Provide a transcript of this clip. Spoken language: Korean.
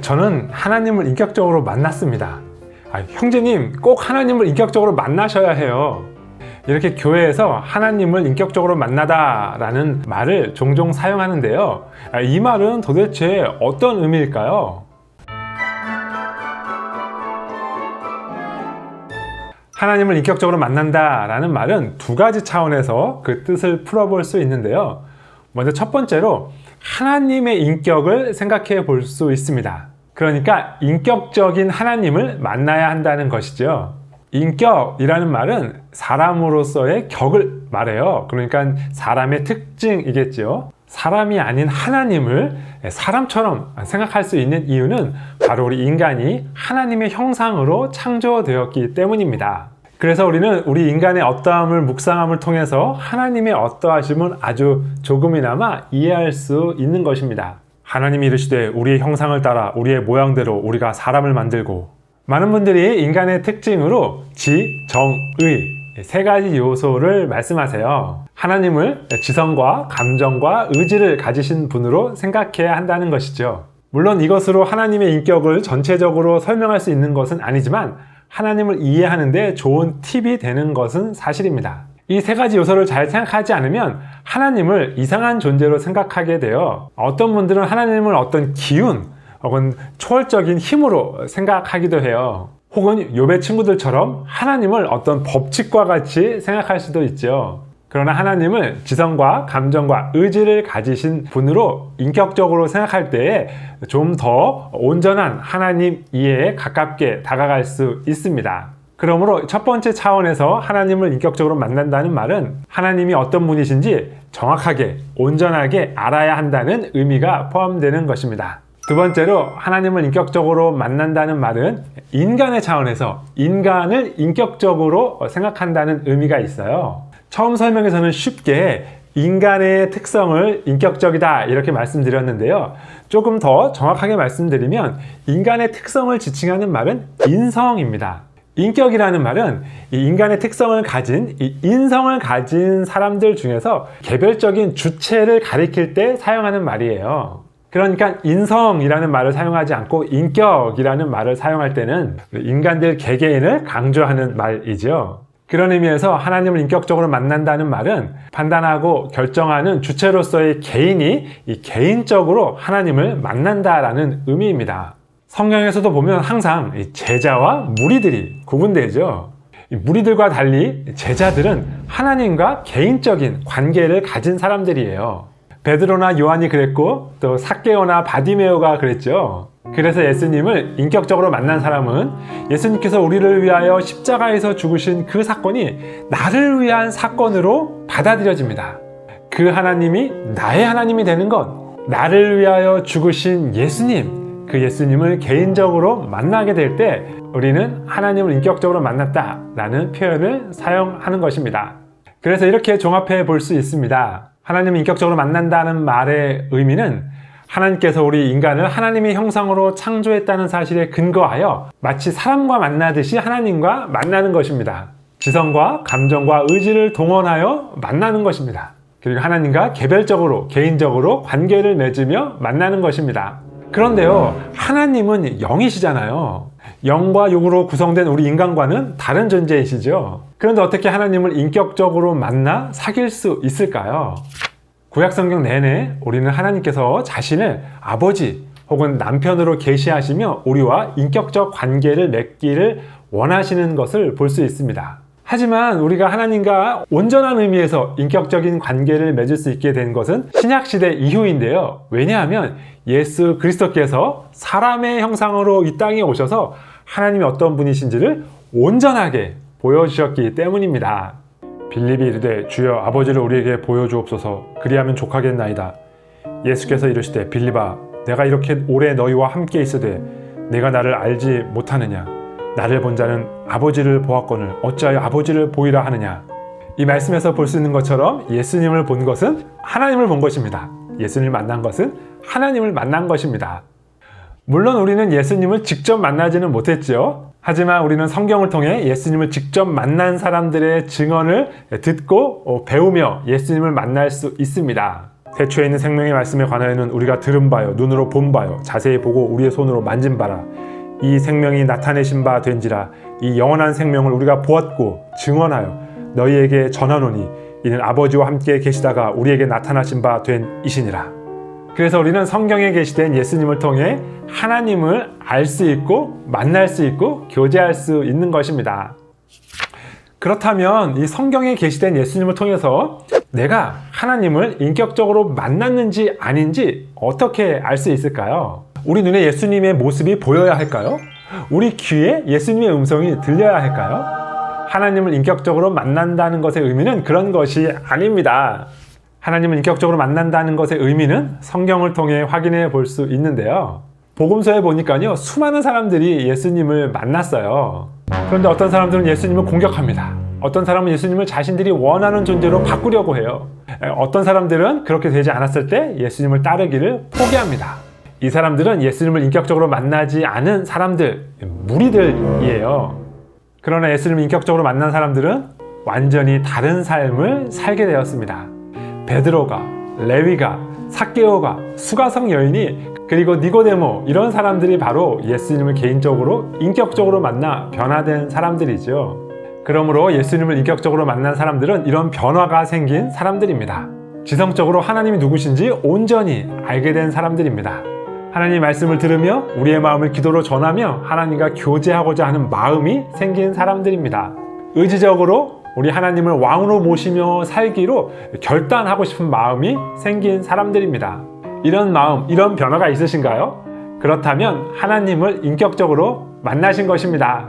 저는 하나님을 인격적으로 만났습니다. 아, 형제님, 꼭 하나님을 인격적으로 만나셔야 해요. 이렇게 교회에서 하나님을 인격적으로 만나다라는 말을 종종 사용하는데요. 아, 이 말은 도대체 어떤 의미일까요? 하나님을 인격적으로 만난다라는 말은 두 가지 차원에서 그 뜻을 풀어볼 수 있는데요. 먼저 첫 번째로 하나님의 인격을 생각해 볼 수 있습니다. 그러니까 인격적인 하나님을 만나야 한다는 것이죠. 인격이라는 말은 사람으로서의 격을 말해요. 그러니까 사람의 특징이겠죠. 사람이 아닌 하나님을 사람처럼 생각할 수 있는 이유는 바로 우리 인간이 하나님의 형상으로 창조되었기 때문입니다. 그래서 우리는 우리 인간의 어떠함을 묵상함을 통해서 하나님의 어떠하심을 아주 조금이나마 이해할 수 있는 것입니다. 하나님이 이르시되 우리의 형상을 따라 우리의 모양대로 우리가 사람을 만들고 많은 분들이 인간의 특징으로 지, 정, 의 세 가지 요소를 말씀하세요. 하나님을 지성과 감정과 의지를 가지신 분으로 생각해야 한다는 것이죠. 물론 이것으로 하나님의 인격을 전체적으로 설명할 수 있는 것은 아니지만 하나님을 이해하는데 좋은 팁이 되는 것은 사실입니다. 이 세 가지 요소를 잘 생각하지 않으면 하나님을 이상한 존재로 생각하게 되어 어떤 분들은 하나님을 어떤 기운 혹은 초월적인 힘으로 생각하기도 해요. 혹은 욥의 친구들처럼 하나님을 어떤 법칙과 같이 생각할 수도 있죠. 그러나 하나님을 지성과 감정과 의지를 가지신 분으로 인격적으로 생각할 때에 좀 더 온전한 하나님 이해에 가깝게 다가갈 수 있습니다. 그러므로 첫 번째 차원에서 하나님을 인격적으로 만난다는 말은 하나님이 어떤 분이신지 정확하게 온전하게 알아야 한다는 의미가 포함되는 것입니다. 두 번째로 하나님을 인격적으로 만난다는 말은 인간의 차원에서 인간을 인격적으로 생각한다는 의미가 있어요. 처음 설명에서는 쉽게 인간의 특성을 인격적이다 이렇게 말씀드렸는데요. 조금 더 정확하게 말씀드리면 인간의 특성을 지칭하는 말은 인성입니다. 인격이라는 말은 이 인간의 특성을 가진 이 인성을 가진 사람들 중에서 개별적인 주체를 가리킬 때 사용하는 말이에요. 그러니까 인성이라는 말을 사용하지 않고 인격이라는 말을 사용할 때는 인간들 개개인을 강조하는 말이죠. 그런 의미에서 하나님을 인격적으로 만난다는 말은 판단하고 결정하는 주체로서의 개인이 이 개인적으로 하나님을 만난다라는 의미입니다. 성경에서도 보면 항상 이 제자와 무리들이 구분되죠. 이 무리들과 달리 제자들은 하나님과 개인적인 관계를 가진 사람들이에요. 베드로나 요한이 그랬고 또 사케오나 바디메오가 그랬죠. 그래서 예수님을 인격적으로 만난 사람은 예수님께서 우리를 위하여 십자가에서 죽으신 그 사건이 나를 위한 사건으로 받아들여집니다. 그 하나님이 나의 하나님이 되는 것, 나를 위하여 죽으신 예수님, 그 예수님을 개인적으로 만나게 될 때 우리는 하나님을 인격적으로 만났다 라는 표현을 사용하는 것입니다. 그래서 이렇게 종합해 볼 수 있습니다. 하나님을 인격적으로 만난다는 말의 의미는 하나님께서 우리 인간을 하나님의 형상으로 창조했다는 사실에 근거하여 마치 사람과 만나듯이 하나님과 만나는 것입니다. 지성과 감정과 의지를 동원하여 만나는 것입니다. 그리고 하나님과 개별적으로, 개인적으로 관계를 맺으며 만나는 것입니다. 그런데요, 하나님은 영이시잖아요. 영과 육으로 구성된 우리 인간과는 다른 존재이시죠. 그런데 어떻게 하나님을 인격적으로 만나 사귈 수 있을까요? 구약성경 내내 우리는 하나님께서 자신을 아버지 혹은 남편으로 계시하시며 우리와 인격적 관계를 맺기를 원하시는 것을 볼 수 있습니다. 하지만 우리가 하나님과 온전한 의미에서 인격적인 관계를 맺을 수 있게 된 것은 신약시대 이후인데요. 왜냐하면 예수 그리스도께서 사람의 형상으로 이 땅에 오셔서 하나님이 어떤 분이신지를 온전하게 보여주셨기 때문입니다. 빌립이 이르되 주여 아버지를 우리에게 보여주옵소서 그리하면 족하겠나이다. 예수께서 이르시되 빌립아 내가 이렇게 오래 너희와 함께 있으되 내가 나를 알지 못하느냐 나를 본 자는 아버지를 보았거늘 어찌하여 아버지를 보이라 하느냐 이 말씀에서 볼 수 있는 것처럼 예수님을 본 것은 하나님을 본 것입니다. 예수님을 만난 것은 하나님을 만난 것입니다. 물론 우리는 예수님을 직접 만나지는 못했죠. 하지만 우리는 성경을 통해 예수님을 직접 만난 사람들의 증언을 듣고 배우며 예수님을 만날 수 있습니다. 태초에 있는 생명의 말씀에 관하여는 우리가 들은 바요 눈으로 본 바요 자세히 보고 우리의 손으로 만진 바라 이 생명이 나타내신 바 된지라 이 영원한 생명을 우리가 보았고 증언하여 너희에게 전하노니 이는 아버지와 함께 계시다가 우리에게 나타나신 바 된 이시니라 그래서 우리는 성경에 계시된 예수님을 통해 하나님을 알 수 있고 만날 수 있고 교제할 수 있는 것입니다. 그렇다면 이 성경에 계시된 예수님을 통해서 내가 하나님을 인격적으로 만났는지 아닌지 어떻게 알 수 있을까요? 우리 눈에 예수님의 모습이 보여야 할까요? 우리 귀에 예수님의 음성이 들려야 할까요? 하나님을 인격적으로 만난다는 것의 의미는 그런 것이 아닙니다. 하나님을 인격적으로 만난다는 것의 의미는 성경을 통해 확인해 볼 수 있는데요. 복음서에 보니까요, 수많은 사람들이 예수님을 만났어요. 그런데 어떤 사람들은 예수님을 공격합니다. 어떤 사람은 예수님을 자신들이 원하는 존재로 바꾸려고 해요. 에, 어떤 사람들은 그렇게 되지 않았을 때 예수님을 따르기를 포기합니다. 이 사람들은 예수님을 인격적으로 만나지 않은 사람들, 무리들이에요. 그러나 예수님을 인격적으로 만난 사람들은 완전히 다른 삶을 살게 되었습니다. 베드로가, 레위가, 사케오가, 수가성 여인이 그리고 니고데모 이런 사람들이 바로 예수님을 개인적으로 인격적으로 만나 변화된 사람들이죠. 그러므로 예수님을 인격적으로 만난 사람들은 이런 변화가 생긴 사람들입니다. 지성적으로 하나님이 누구신지 온전히 알게 된 사람들입니다. 하나님 말씀을 들으며 우리의 마음을 기도로 전하며 하나님과 교제하고자 하는 마음이 생긴 사람들입니다. 의지적으로 우리 하나님을 왕으로 모시며 살기로 결단하고 싶은 마음이 생긴 사람들입니다. 이런 마음, 이런 변화가 있으신가요? 그렇다면 하나님을 인격적으로 만나신 것입니다.